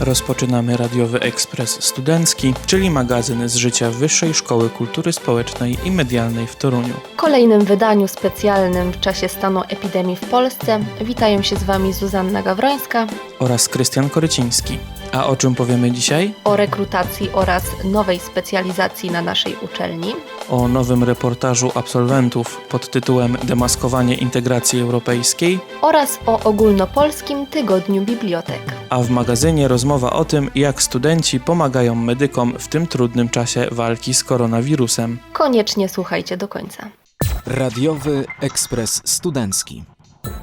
Rozpoczynamy radiowy ekspres studencki, czyli magazyn z życia Wyższej Szkoły Kultury Społecznej i Medialnej w Toruniu. W kolejnym wydaniu specjalnym w czasie stanu epidemii w Polsce witają się z Wami Zuzanna Gawrońska Oraz Krystian Koryciński. A o czym powiemy dzisiaj? o rekrutacji oraz nowej specjalizacji na naszej uczelni. O nowym reportażu absolwentów pod tytułem Demaskowanie integracji europejskiej, oraz o ogólnopolskim tygodniu bibliotek. a w magazynie rozmowa o tym, jak studenci pomagają medykom w tym trudnym czasie walki z koronawirusem. Koniecznie słuchajcie do końca. Radiowy Ekspres Studencki.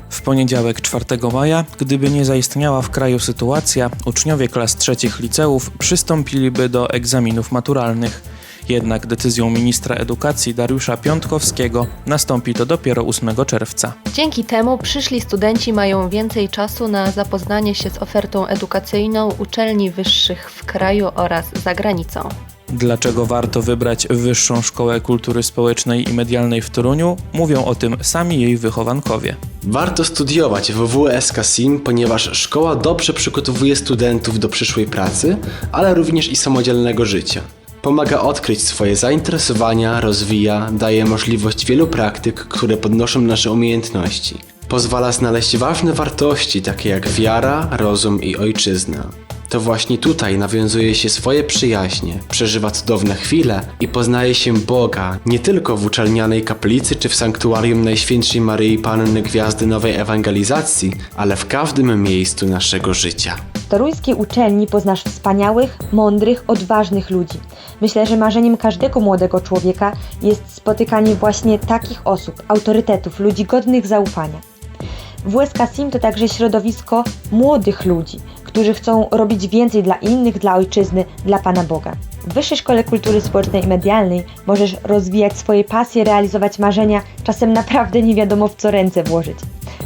W poniedziałek 4 maja, gdyby nie zaistniała w kraju sytuacja, uczniowie klas trzecich liceów przystąpiliby do egzaminów maturalnych. Jednak decyzją ministra edukacji Dariusza Piątkowskiego nastąpi to dopiero 8 czerwca. Dzięki temu przyszli studenci mają więcej czasu na zapoznanie się z ofertą edukacyjną uczelni wyższych w kraju oraz za granicą. Dlaczego warto wybrać Wyższą Szkołę Kultury Społecznej i Medialnej w Toruniu? Mówią o tym sami jej wychowankowie. Warto studiować w WSK SIM, ponieważ szkoła dobrze przygotowuje studentów do przyszłej pracy, ale również i samodzielnego życia. Pomaga odkryć swoje zainteresowania, rozwija, daje możliwość wielu praktyk, które podnoszą nasze umiejętności. Pozwala znaleźć ważne wartości, takie jak wiara, rozum i ojczyzna. To właśnie tutaj nawiązuje się swoje przyjaźnie, przeżywa cudowne chwile i poznaje się Boga nie tylko w uczelnianej kaplicy czy w sanktuarium Najświętszej Maryi Panny Gwiazdy Nowej Ewangelizacji, ale w każdym miejscu naszego życia. W toruńskiej uczelni poznasz wspaniałych, mądrych, odważnych ludzi. Myślę, że marzeniem każdego młodego człowieka jest spotykanie właśnie takich osób, autorytetów, ludzi godnych zaufania. WSK SIM to także środowisko młodych ludzi, którzy chcą robić więcej dla innych, dla ojczyzny, dla Pana Boga. W Wyższej Szkole Kultury Społecznej i Medialnej możesz rozwijać swoje pasje, realizować marzenia, czasem naprawdę nie wiadomo w co ręce włożyć.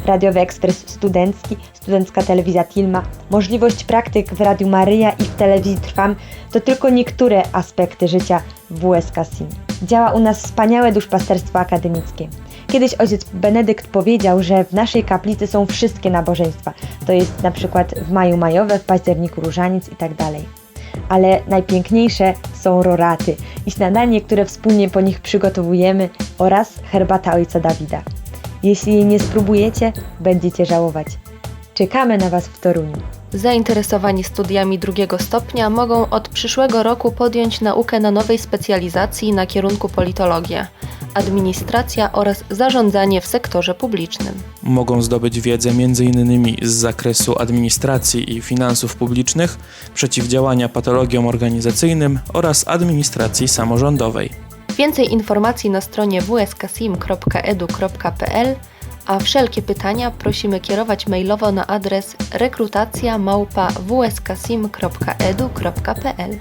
Radiowy Ekspres Studencki, Studencka Telewizja Tilma, możliwość praktyk w Radiu Maryja i w Telewizji Trwam to tylko niektóre aspekty życia w WSK SIM. Działa u nas wspaniałe duszpasterstwo akademickie. Kiedyś ojciec Benedykt powiedział, że w naszej kaplicy są wszystkie nabożeństwa. To jest na przykład w maju majowe, w październiku różaniec i tak. Ale najpiękniejsze są roraty i śniadanie, które wspólnie po nich przygotowujemy oraz herbata ojca Dawida. Jeśli jej nie spróbujecie, będziecie żałować. Czekamy na Was w Toruniu. Zainteresowani studiami drugiego stopnia mogą od przyszłego roku podjąć naukę na nowej specjalizacji na kierunku politologia, administracja oraz zarządzanie w sektorze publicznym. Mogą zdobyć wiedzę m.in. z zakresu administracji i finansów publicznych, przeciwdziałania patologiom organizacyjnym oraz administracji samorządowej. Więcej informacji na stronie wsksim.edu.pl, a wszelkie pytania prosimy kierować mailowo na adres rekrutacja@wsksim.edu.pl.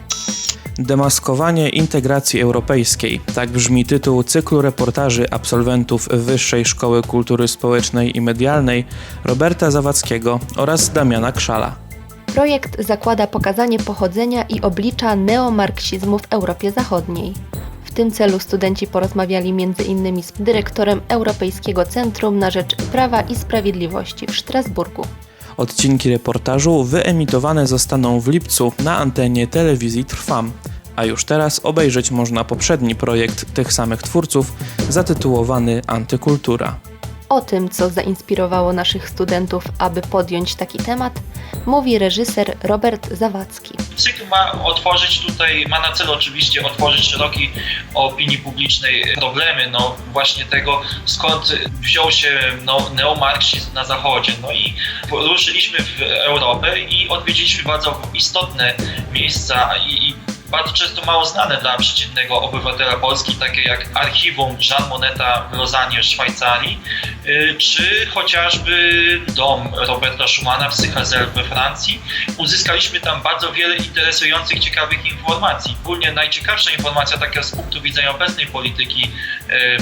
Demaskowanie integracji europejskiej. Tak brzmi tytuł cyklu reportaży absolwentów Wyższej Szkoły Kultury Społecznej i Medialnej Roberta Zawadzkiego oraz Damiana Krzala. Projekt zakłada pokazanie pochodzenia i oblicza neomarksizmu w Europie Zachodniej. W tym celu studenci porozmawiali m.in. z dyrektorem Europejskiego Centrum na Rzecz Prawa i Sprawiedliwości w Strasburgu. Odcinki reportażu wyemitowane zostaną w lipcu na antenie telewizji Trwam, a już teraz obejrzeć można poprzedni projekt tych samych twórców zatytułowany Antykultura. O tym, co zainspirowało naszych studentów, aby podjąć taki temat, mówi reżyser Robert Zawadzki. Cykl ma otworzyć tutaj, ma na celu oczywiście otworzyć szerokiej opinii publicznej problemy, no właśnie tego skąd wziął się no, neomarksizm na zachodzie. No i ruszyliśmy w Europę i odwiedziliśmy bardzo istotne miejsca i, i bardzo często mało znane dla przeciętnego obywatela Polski, takie jak archiwum Jean Moneta w Lozanie w Szwajcarii, y, czy chociażby dom Roberta Schumana w Sychazel we Francji. Uzyskaliśmy tam bardzo wiele interesujących, ciekawych informacji. Ogólnie najciekawsza informacja taka z punktu widzenia obecnej polityki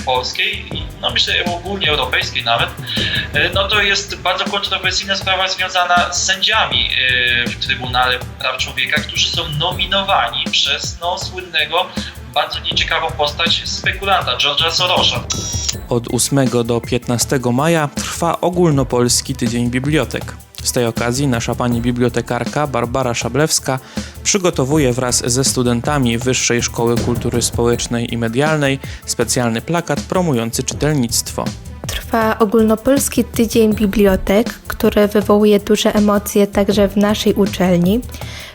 polskiej, i no myślę ogólnie europejskiej nawet, y, no to jest bardzo kontrowersyjna sprawa związana z sędziami w Trybunale Praw Człowieka, którzy są nominowani przez no, słynnego, bardzo nieciekawą postać spekulanta, George'a Sorosza. Od 8 do 15 maja trwa ogólnopolski Tydzień Bibliotek. Z tej okazji nasza pani bibliotekarka Barbara Szablewska przygotowuje wraz ze studentami Wyższej Szkoły Kultury Społecznej i Medialnej specjalny plakat promujący czytelnictwo. Trwa ogólnopolski tydzień bibliotek, który wywołuje duże emocje także w naszej uczelni.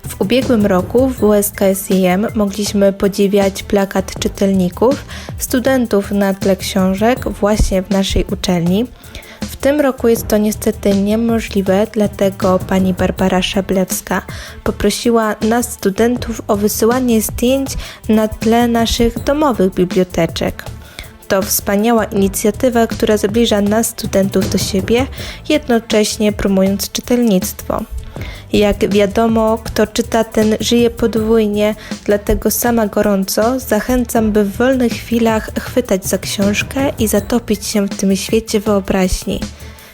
W ubiegłym roku w USKSIM mogliśmy podziwiać plakat czytelników, studentów na tle książek właśnie w naszej uczelni. Tym roku jest to niestety niemożliwe, dlatego pani Barbara Szablewska poprosiła nas, studentów, o wysyłanie zdjęć na tle naszych domowych biblioteczek. To wspaniała inicjatywa, która zbliża nas, studentów, do siebie, jednocześnie promując czytelnictwo. Jak wiadomo, kto czyta, ten żyje podwójnie, dlatego sama gorąco zachęcam, by w wolnych chwilach chwytać za książkę i zatopić się w tym świecie wyobraźni.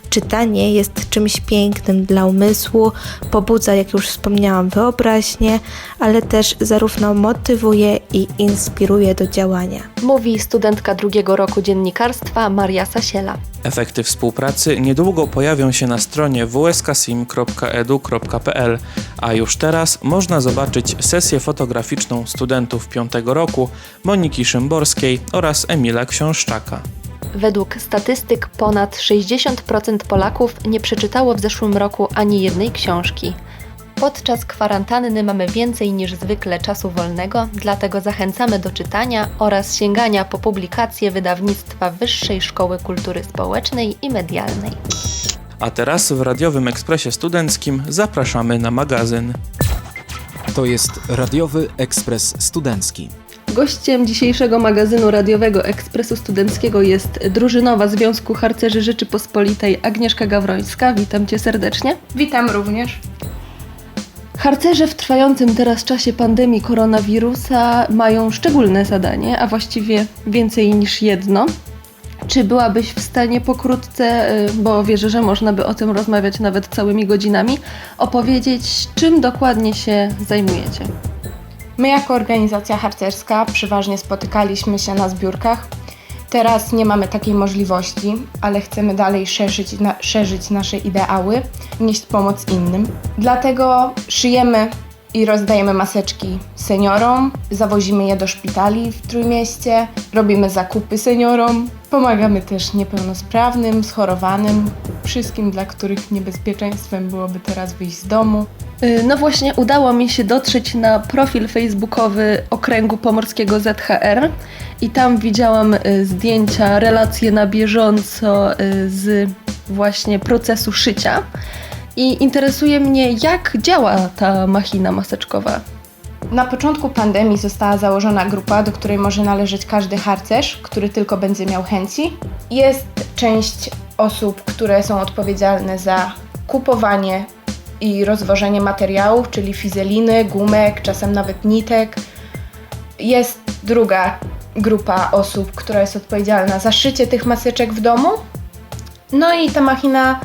Czytanie jest czymś pięknym dla umysłu, pobudza, jak już wspomniałam, wyobraźnię, ale też zarówno motywuje i inspiruje do działania. Mówi studentka drugiego roku dziennikarstwa Maria Sasiela. Efekty współpracy niedługo pojawią się na stronie wskasim.edu.pl, a już teraz można zobaczyć sesję fotograficzną studentów piątego roku Moniki Szymborskiej oraz Emila Książczaka. Według statystyk ponad 60% Polaków nie przeczytało w zeszłym roku ani jednej książki. Podczas kwarantanny mamy więcej niż zwykle czasu wolnego, dlatego zachęcamy do czytania oraz sięgania po publikacje wydawnictwa Wyższej Szkoły Kultury Społecznej i Medialnej. A teraz w radiowym ekspresie studenckim zapraszamy na magazyn. To jest radiowy ekspres studencki. Gościem dzisiejszego magazynu radiowego Ekspresu Studenckiego jest drużynowa Związku Harcerzy Rzeczypospolitej Agnieszka Gawrońska. Witam Cię serdecznie. Witam również. Harcerze w trwającym teraz czasie pandemii koronawirusa mają szczególne zadanie, a właściwie więcej niż jedno. Czy byłabyś w stanie pokrótce, y, bo wierzę, że można by o tym rozmawiać nawet całymi godzinami, opowiedzieć, czym dokładnie się zajmujecie? My jako organizacja harcerska przeważnie spotykaliśmy się na zbiórkach. Teraz nie mamy takiej możliwości, ale chcemy dalej szerzyć, na, szerzyć nasze ideały, nieść pomoc innym. Dlatego szyjemy i rozdajemy maseczki seniorom, zawozimy je do szpitali w Trójmieście, robimy zakupy seniorom, pomagamy też niepełnosprawnym, schorowanym, wszystkim, dla których niebezpieczeństwem byłoby teraz wyjść z domu. Y, No właśnie, udało mi się dotrzeć na profil facebookowy Okręgu Pomorskiego ZHR i tam widziałam y, zdjęcia, relacje na bieżąco y, z właśnie procesu szycia. I interesuje mnie, jak działa ta machina maseczkowa. Na początku pandemii została założona grupa, do której może należeć każdy harcerz, który tylko będzie miał chęci. Jest część osób, które są odpowiedzialne za kupowanie i rozwożenie materiałów, czyli fizeliny, gumek, czasem nawet nitek. Jest druga grupa osób, która jest odpowiedzialna za szycie tych maseczek w domu. No i ta machina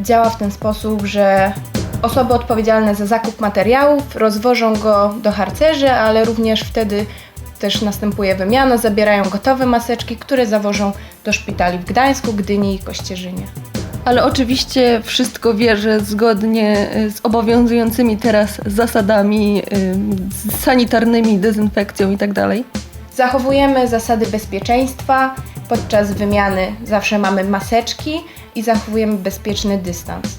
działa w ten sposób, że osoby odpowiedzialne za zakup materiałów rozwożą go do harcerzy, ale również wtedy też następuje wymiana, zabierają gotowe maseczki, które zawożą do szpitali w Gdańsku, Gdyni i Kościerzynie. Ale oczywiście wszystko wierzę zgodnie y, z obowiązującymi teraz zasadami y, sanitarnymi, dezynfekcją tak itd. Zachowujemy zasady bezpieczeństwa. Podczas wymiany zawsze mamy maseczki i zachowujemy bezpieczny dystans.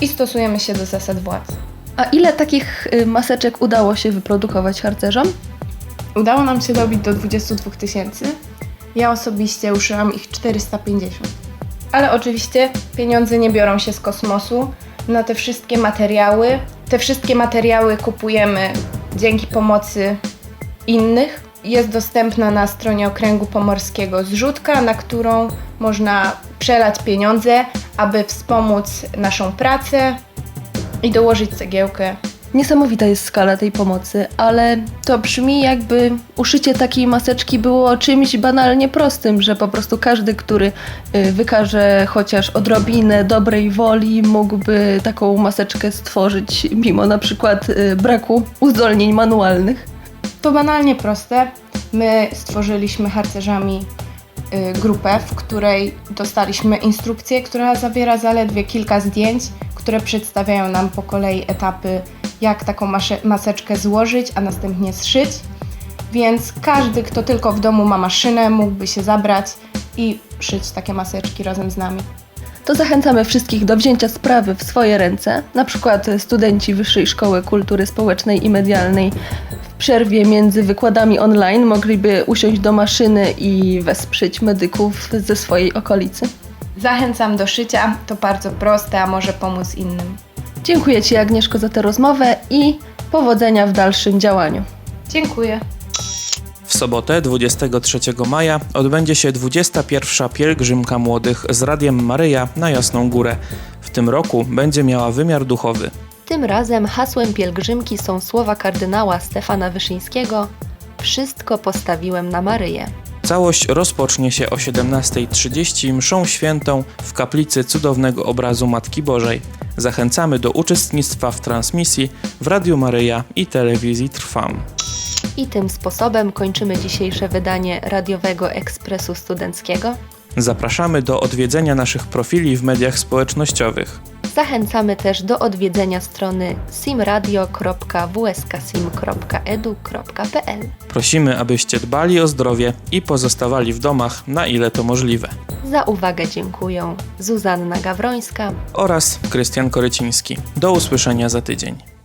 I stosujemy się do zasad władzy. A ile takich y, maseczek udało się wyprodukować harcerzom? Udało nam się dobić do 22 tysięcy. Ja osobiście uszyłam ich 450. Ale oczywiście pieniądze nie biorą się z kosmosu. Na te wszystkie materiały, te wszystkie materiały kupujemy dzięki pomocy innych. Jest dostępna na stronie Okręgu Pomorskiego zrzutka, na którą można przelać pieniądze, aby wspomóc naszą pracę i dołożyć cegiełkę Niesamowita jest skala tej pomocy, ale to brzmi jakby uszycie takiej maseczki było czymś banalnie prostym, że po prostu każdy, który y, wykaże chociaż odrobinę dobrej woli, mógłby taką maseczkę stworzyć, mimo na przykład y, braku uzdolnień manualnych. To banalnie proste. My stworzyliśmy harcerzami y, grupę, w której dostaliśmy instrukcję, która zawiera zaledwie kilka zdjęć, które przedstawiają nam po kolei etapy, jak taką maseczkę złożyć, a następnie zszyć. Więc każdy, kto tylko w domu ma maszynę, mógłby się zabrać i szyć takie maseczki razem z nami. To zachęcamy wszystkich do wzięcia sprawy w swoje ręce. Na przykład studenci Wyższej Szkoły Kultury Społecznej i Medialnej w przerwie między wykładami online mogliby usiąść do maszyny i wesprzeć medyków ze swojej okolicy. Zachęcam do szycia, to bardzo proste, a może pomóc innym. Dziękuję Ci Agnieszko za tę rozmowę i powodzenia w dalszym działaniu. Dziękuję. W sobotę 23 maja odbędzie się 21. pielgrzymka młodych z Radiem Maryja na Jasną Górę. W tym roku będzie miała wymiar duchowy. Tym razem hasłem pielgrzymki są słowa kardynała Stefana Wyszyńskiego Wszystko postawiłem na Maryję. Całość rozpocznie się o 17.30 mszą świętą w kaplicy cudownego obrazu Matki Bożej. Zachęcamy do uczestnictwa w transmisji w Radiu Maryja i telewizji Trwam. I tym sposobem kończymy dzisiejsze wydanie radiowego ekspresu studenckiego. Zapraszamy do odwiedzenia naszych profili w mediach społecznościowych. Zachęcamy też do odwiedzenia strony simradio.wsksim.edu.pl. Prosimy, abyście dbali o zdrowie i pozostawali w domach na ile to możliwe. Za uwagę dziękuję Zuzanna Gawrońska. Oraz Krystian Koryciński. Do usłyszenia za tydzień.